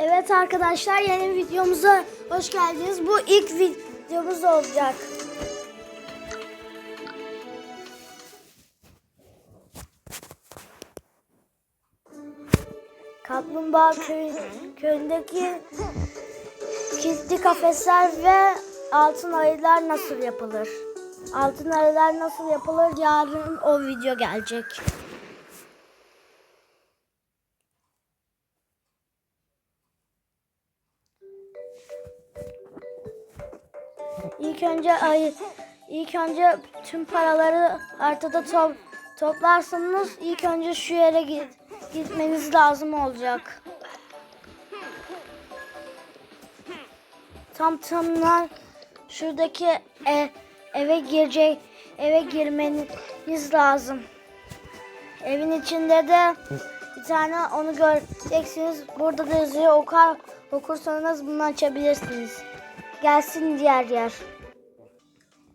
Evet arkadaşlar yeni videomuza hoş geldiniz. Bu ilk videomuz olacak. Kaplumbağa köy, köyündeki kilitli kafesler ve altın ayılar nasıl yapılır? Altın ayılar nasıl yapılır? Yarın o video gelecek. İlk önce ay ilk önce tüm paraları artıda top, toplarsınız. İlk önce şu yere git, gitmeniz lazım olacak. Tam tamlar şuradaki e, eve girecek eve girmeniz lazım. Evin içinde de bir tane onu göreceksiniz. Burada da yazıyor. Okar, okursanız bunu açabilirsiniz. Gelsin diğer yer.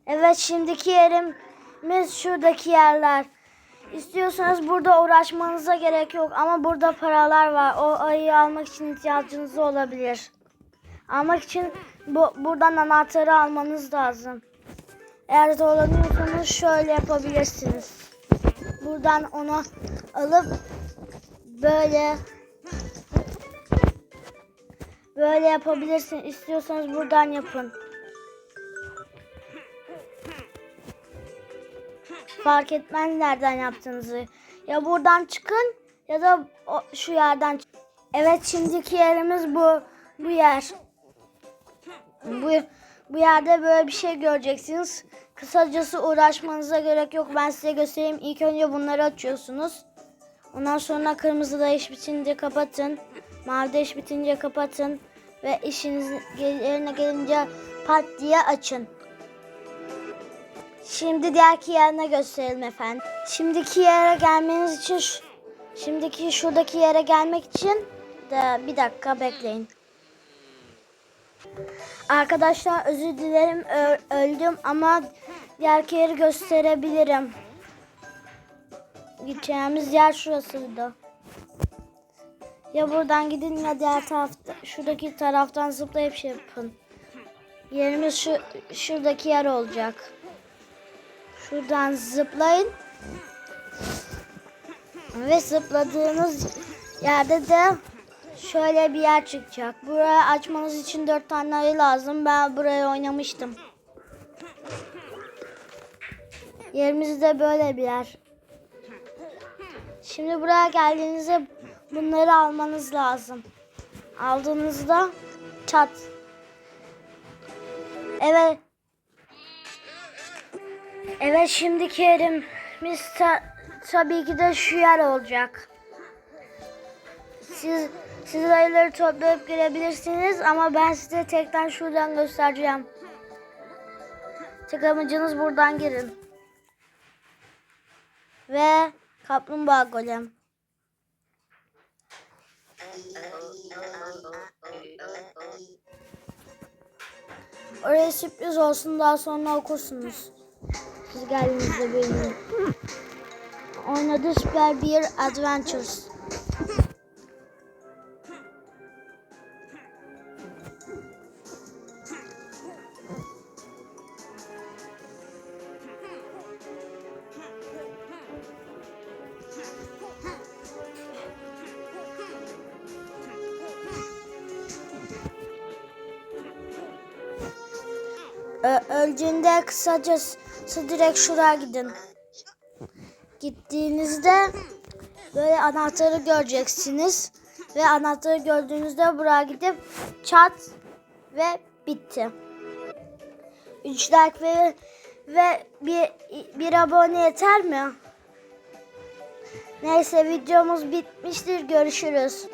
Evet şimdiki yerimiz şuradaki yerler. İstiyorsanız burada uğraşmanıza gerek yok ama burada paralar var. O ayıyı almak için ihtiyacınız olabilir. Almak için bu, buradan anahtarı almanız lazım. Eğer zorlanıyorsanız şöyle yapabilirsiniz. Buradan onu alıp böyle böyle yapabilirsin. İstiyorsanız buradan yapın. Fark etmez nereden yaptığınızı. Ya buradan çıkın ya da o, şu yerden. Evet şimdiki yerimiz bu bu yer. Bu bu yerde böyle bir şey göreceksiniz. Kısacası uğraşmanıza gerek yok. Ben size göstereyim. İlk önce bunları açıyorsunuz. Ondan sonra kırmızı da iş bitince kapatın. Mavi bitince kapatın. Ve işiniz yerine gelince pat diye açın. Şimdi diğerki yerine gösterelim efendim. Şimdiki yere gelmeniz için şimdiki şuradaki yere gelmek için de bir dakika bekleyin. Arkadaşlar özür dilerim öldüm ama diğer yeri gösterebilirim. Gideceğimiz yer şurasıydı. Ya buradan gidin ya diğer tarafta şuradaki taraftan zıplayıp şey yapın. Yerimiz şu şuradaki yer olacak. Şuradan zıplayın. Ve zıpladığınız yerde de şöyle bir yer çıkacak. Burayı açmanız için dört tane ayı lazım. Ben burayı oynamıştım. Yerimiz de böyle bir yer. Şimdi buraya geldiğinizde bunları almanız lazım. Aldığınızda çat. Evet. Evet şimdiki yerimiz ta- tabii ki de şu yer olacak. Siz siz ayıları toplayıp girebilirsiniz ama ben size tekrar şuradan göstereceğim. Tek amacınız buradan girin. Ve kaplumbağa golem. Oraya sürpriz olsun daha sonra okursunuz. Siz geldiğinizde benim. Oynadı Super Beer Adventures. Öldüğünde kısacası direkt şuraya gidin. Gittiğinizde böyle anahtarı göreceksiniz. Ve anahtarı gördüğünüzde buraya gidip çat ve bitti. 3 like ve, ve bir, bir abone yeter mi? Neyse videomuz bitmiştir. Görüşürüz.